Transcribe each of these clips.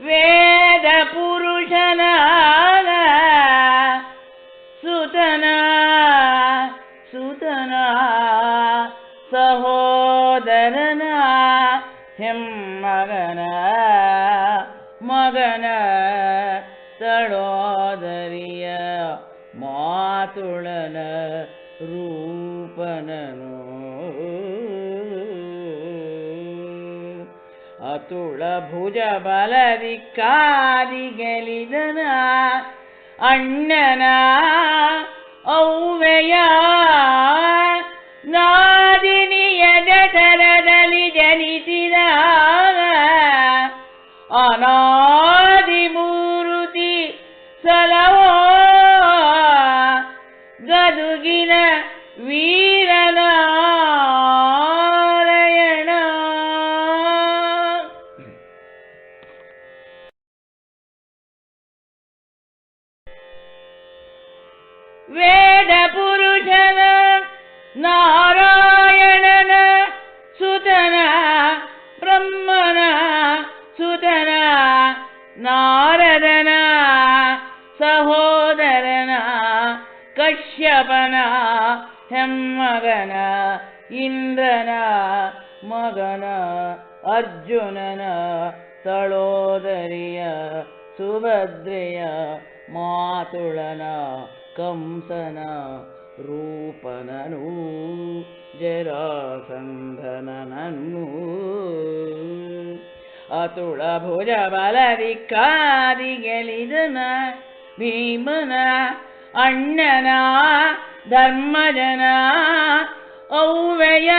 वेदपुरुषनाद सुतना सुतना सहोदरना सहोदना मगन तडोदरिय मातुळन रू ಅತುಳ ಭುಜ ಬಲದಿ ಕಾದಿಗೆಲಿದನ ಅಣ್ಣನ ಔವೆಯ ನಾದಿನಿಯ ಜಠರದಲ್ಲಿ ಜನಿಸಿದ ಅನಾದಿ वेदपुरुषन नारायणन सुतन ब्रह्मण सुतन नारदन सहोदरन कश्यपन हेम्मगन इन्द्रन मगन अर्जुनन तडोदर्या सुभद्रय मातुलन ಕಂಸನ ರೂಪನನು ಜರಾಸಂಧನನನ್ನು. ಅತುಳ ಭುಜ ಬಲದಿ ಗೆಲಿದನ ಭೀಮನ ಅಣ್ಣನ ಧರ್ಮಜನ ಔವೆಯ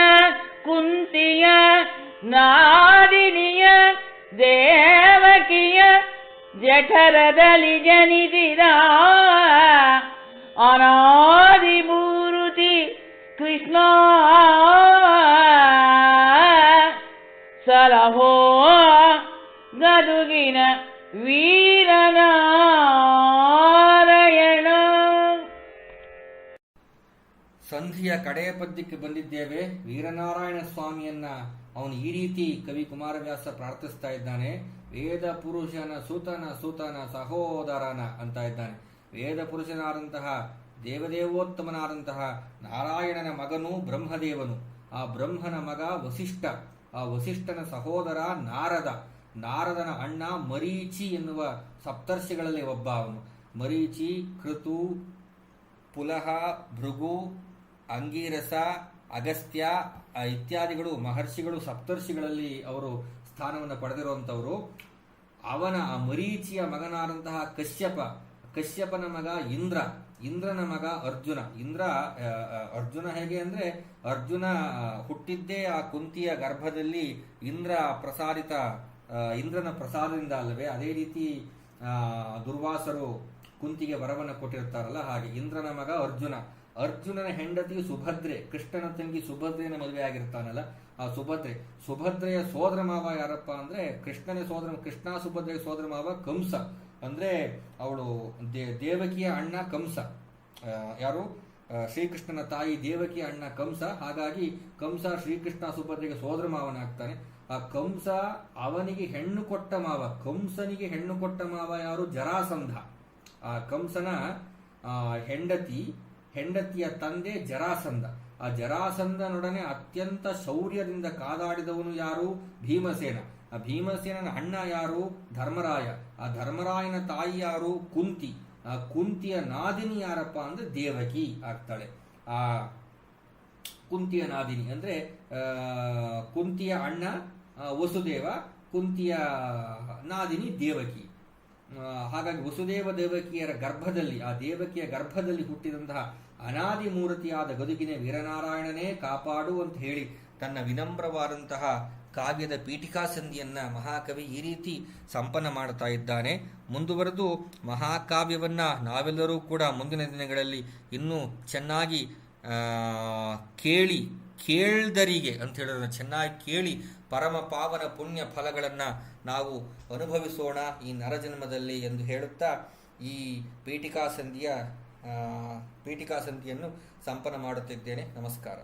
ಕುಂತಿಯ ನಾದಿನಿಯ ದೇವಕಿಯ ಜಠರದಲ್ಲಿ ಜನಿಸಿದ ಅನಾದಿ ಮೂರುತಿ ಕೃಷ್ಣ ಸಲಹೋ ಗದುಗಿನ ವೀರನಾರಾಯಣ. ಸಂಧಿಯ ಕಡೆಯ ಪದ್ಯಕ್ಕೆ ಬಂದಿದ್ದೇವೆ. ವೀರನಾರಾಯಣ ಸ್ವಾಮಿಯನ್ನ ಅವನು ಈ ರೀತಿ ಕವಿ ಕುಮಾರವ್ಯಾಸ ಪ್ರಾರ್ಥಿಸ್ತಾ ಇದ್ದಾನೆ. ವೇದ ಪುರುಷನ ಸುತನ ಸುತನ ಸಹೋದರನ ಅಂತ ಇದ್ದಾನೆ. ವೇದ ಪುರುಷನಾದಂತಹ, ದೇವದೇವೋತ್ತಮನಾದಂತಹ ನಾರಾಯಣನ ಮಗನು ಬ್ರಹ್ಮದೇವನು. ಆ ಬ್ರಹ್ಮನ ಮಗ ವಸಿಷ್ಠ. ಆ ವಸಿಷ್ಠನ ಸಹೋದರ ನಾರದ. ನಾರದನ ಅಣ್ಣ ಮರೀಚಿ ಎನ್ನುವ ಸಪ್ತರ್ಷಿಗಳಲ್ಲಿ ಒಬ್ಬ ಅವನು. ಮರೀಚಿ, ಕೃತು, ಪುಲಹ, ಭೃಗು, ಅಂಗೀರಸ, ಅಗಸ್ತ್ಯ ಇತ್ಯಾದಿಗಳು ಮಹರ್ಷಿಗಳು ಸಪ್ತರ್ಷಿಗಳಲ್ಲಿ ಅವರು ಸ್ಥಾನವನ್ನು ಪಡೆದಿರುವಂಥವರು. ಅವನ ಆ ಮರೀಚಿಯ ಮಗನಾದಂತಹ ಕಶ್ಯಪ ಕಶ್ಯಪನ ಮಗ ಇಂದ್ರ, ಇಂದ್ರನ ಮಗ ಅರ್ಜುನ. ಇಂದ್ರ ಅರ್ಜುನ ಹೇಗೆ ಅಂದ್ರೆ ಅರ್ಜುನ ಹುಟ್ಟಿದ್ದೇ ಆ ಕುಂತಿಯ ಗರ್ಭದಲ್ಲಿ ಇಂದ್ರ ಪ್ರಸಾರಿತ ಇಂದ್ರನ ಪ್ರಸಾದದಿಂದ ಅಲ್ಲವೇ? ಅದೇ ರೀತಿ ದುರ್ವಾಸರು ಕುಂತಿಗೆ ವರವನ್ನು ಕೊಟ್ಟಿರ್ತಾರಲ್ಲ ಹಾಗೆ ಇಂದ್ರನ ಮಗ ಅರ್ಜುನ. ಅರ್ಜುನನ ಹೆಂಡತಿ ಸುಭದ್ರೆ, ಕೃಷ್ಣನ ತಂಗಿ ಸುಭದ್ರೆಯನ್ನು ಮದುವೆ ಆಗಿರ್ತಾನಲ್ಲ ಆ ಸುಭದ್ರೆ. ಸುಭದ್ರೆಯ ಸೋದರ ಮಾವ ಯಾರಪ್ಪ ಅಂದ್ರೆ ಕೃಷ್ಣನ ಸೋದರ, ಕೃಷ್ಣ ಸುಭದ್ರೆಯ ಸೋದರ ಮಾವ ಕಂಸ. ಅಂದ್ರೆ ಅವಳು ದೇ- ದೇವಕಿಯ ಅಣ್ಣ ಕಂಸ. ಯಾರು? ಶ್ರೀಕೃಷ್ಣನ ತಾಯಿ ದೇವಕಿಯ ಅಣ್ಣ ಕಂಸ. ಹಾಗಾಗಿ ಕಂಸ ಶ್ರೀಕೃಷ್ಣ ಸುಭದ್ರೆಗೆ ಸೋದರ ಮಾವನಾಗ್ತಾನೆ ಆ ಕಂಸ ಅವನಿಗೆ ಹೆಣ್ಣು ಕೊಟ್ಟ ಮಾವ. ಕಂಸನಿಗೆ ಹೆಣ್ಣು ಕೊಟ್ಟ ಮಾವ ಯಾರು? ಜರಾಸಂಧ. ಆ ಕಂಸನ ಹೆಂಡತಿ, ಹೆಂಡತಿಯ ತಂದೆ ಜರಾಸಂಧ. ಆ ಜರಾಸಂಧನೊಡನೆ ಅತ್ಯಂತ ಶೌರ್ಯದಿಂದ ಕಾದಾಡಿದವನು ಯಾರು? ಭೀಮಸೇನ. ಆ ಭೀಮಸೇನನ ಅಣ್ಣ ಯಾರು? ಧರ್ಮರಾಯ. ಆ ಧರ್ಮರಾಯನ ತಾಯಿ ಯಾರು? ಕುಂತಿ. ಆ ಕುಂತಿಯ ನಾದಿನಿ ಯಾರಪ್ಪ ಅಂದ್ರೆ ದೇವಕಿ ಆಗ್ತಾಳೆ. ಆ ಕುಂತಿಯ ನಾದಿನಿ ಅಂದ್ರೆ ಕುಂತಿಯ ಅಣ್ಣ ವಸುದೇವ, ಕುಂತಿಯ ನಾದಿನಿ ದೇವಕಿ. ಹಾಗಾಗಿ ವಸುದೇವ ದೇವಕಿಯರ ಗರ್ಭದಲ್ಲಿ, ಆ ದೇವಕಿಯ ಗರ್ಭದಲ್ಲಿ ಹುಟ್ಟಿದಂತಹ ಅನಾದಿ ಮೂರ್ತಿಯಾದ ಗದುಗಿನ ವೀರನಾರಾಯಣನೇ ಕಾಪಾಡು ಅಂತ ಹೇಳಿ ತನ್ನ ವಿನಮ್ರವಾದಂತಹ ಕಾವ್ಯದ ಪೀಠಿಕಾ ಸಂಧಿಯನ್ನ ಮಹಾಕವಿ ಈ ರೀತಿ ಸಂಪನ್ನ ಮಾಡ್ತಾ ಇದ್ದಾನೆ. ಮುಂದುವರೆದು ಮಹಾಕಾವ್ಯವನ್ನ ನಾವೆಲ್ಲರೂ ಕೂಡ ಮುಂದಿನ ದಿನಗಳಲ್ಲಿ ಇನ್ನೂ ಚೆನ್ನಾಗಿ ಕೇಳಿ, ಕೇಳ್ದರಿಗೆ ಅಂತ ಹೇಳೋದನ್ನು ಚೆನ್ನಾಗಿ ಕೇಳಿ ಪರಮ ಪಾವನ ಪುಣ್ಯ ಫಲಗಳನ್ನು ನಾವು ಅನುಭವಿಸೋಣ ಈ ನರಜನ್ಮದಲ್ಲಿ ಎಂದು ಹೇಳುತ್ತಾ ಈ ಪೀಠಿಕಾ ಸಂಧಿಯ ಪೀಠಿಕಾ ಸಂಧಿಯನ್ನು ಸಂಪನ್ನ ಮಾಡುತ್ತಿದ್ದೇನೆ. ನಮಸ್ಕಾರ.